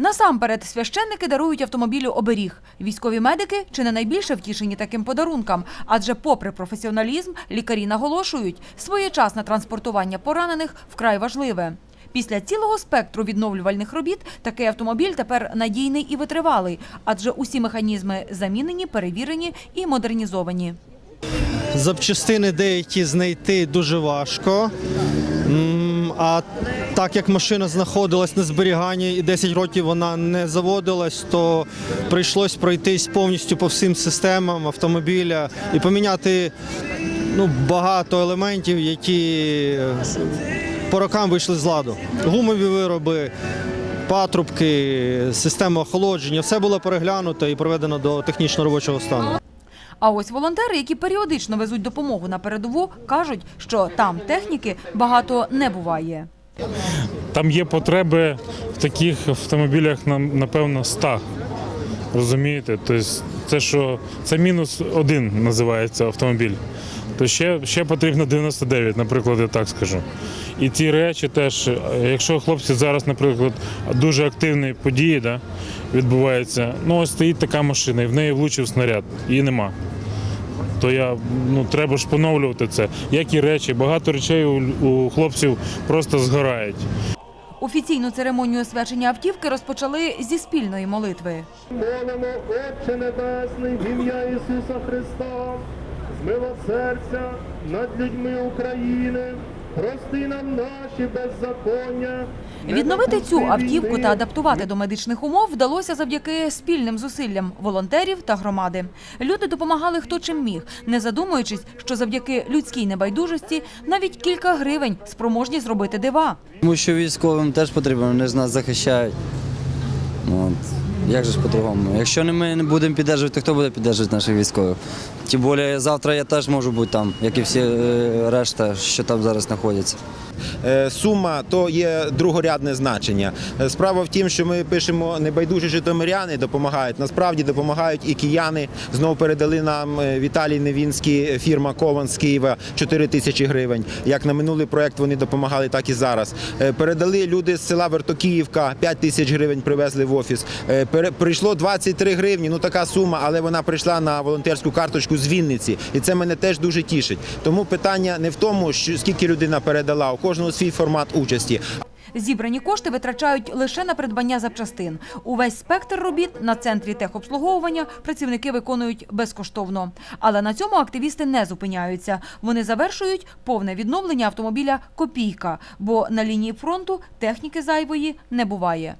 Насамперед, священники дарують автомобілю оберіг. Військові медики чи не найбільше втішені таким подарункам, адже, попри професіоналізм, лікарі наголошують, своєчасне транспортування поранених вкрай важливе. Після цілого спектру відновлювальних робіт такий автомобіль тепер надійний і витривалий, адже усі механізми замінені, перевірені і модернізовані. Запчастини деякі знайти дуже важко. А так як машина знаходилась на зберіганні і 10 років вона не заводилась, то прийшлось пройтись повністю по всім системам автомобіля і поміняти ну, багато елементів, які е, по рокам вийшли з ладу. Гумові вироби, патрубки, система охолодження все було переглянуто і приведено до технічно робочого стану. А ось волонтери, які періодично везуть допомогу на передову, кажуть, що там техніки багато не буває. Там є потреби в таких автомобілях, напевно, 100. Розумієте? Тобто це що це мінус один називається автомобіль. То ще, ще потрібно 99, наприклад, я так скажу. І ті речі теж, е, якщо хлопці зараз, наприклад, дуже активні події да, відбуваються, ну ось стоїть така машина, і в неї влучив снаряд, її нема. То я ну треба ж поновлювати це. Як і речі, багато речей у, у хлопців просто згорають. Офіційну церемонію освячення автівки розпочали зі спільної молитви. Молимо, Отче Небесний, в ім'я Ісуса Христа, змила серця над людьми України, прости нам наші беззаконня. Відновити цю автівку та адаптувати до медичних умов вдалося завдяки спільним зусиллям волонтерів та громади. Люди допомагали хто чим міг, не задумуючись, що завдяки людській небайдужості навіть кілька гривень спроможні зробити дива. Тому що військовим теж потрібно, вони ж нас захищають. От. Як же ж по-другому? Якщо ми не будемо підтримувати, то хто буде підтримувати наших військових? Тим більше завтра я теж можу бути там, як і всі е, решта, що там зараз знаходяться. Е, сума то є другорядне значення. Е, Справа в тім, що ми пишемо небайдужі житомиряни допомагають. Насправді допомагають і кияни. Знову передали нам Віталій Невінський, фірма Кован з Києва 4 тисячі гривень. Як на минулий проект вони допомагали, так і зараз. Передали люди з села Вертокіївка 5 тисяч гривень привезли в офіс. Прийшло 23 гривні. Ну така сума, але вона прийшла на волонтерську карточку з Вінниці, і це мене теж дуже тішить. Тому питання не в тому, що скільки людина передала, у кожного свій формат участі. Зібрані кошти витрачають лише на придбання запчастин. Увесь спектр робіт на центрі техобслуговування працівники виконують безкоштовно. Але на цьому активісти не зупиняються. Вони завершують повне відновлення автомобіля копійка, бо на лінії фронту техніки зайвої не буває.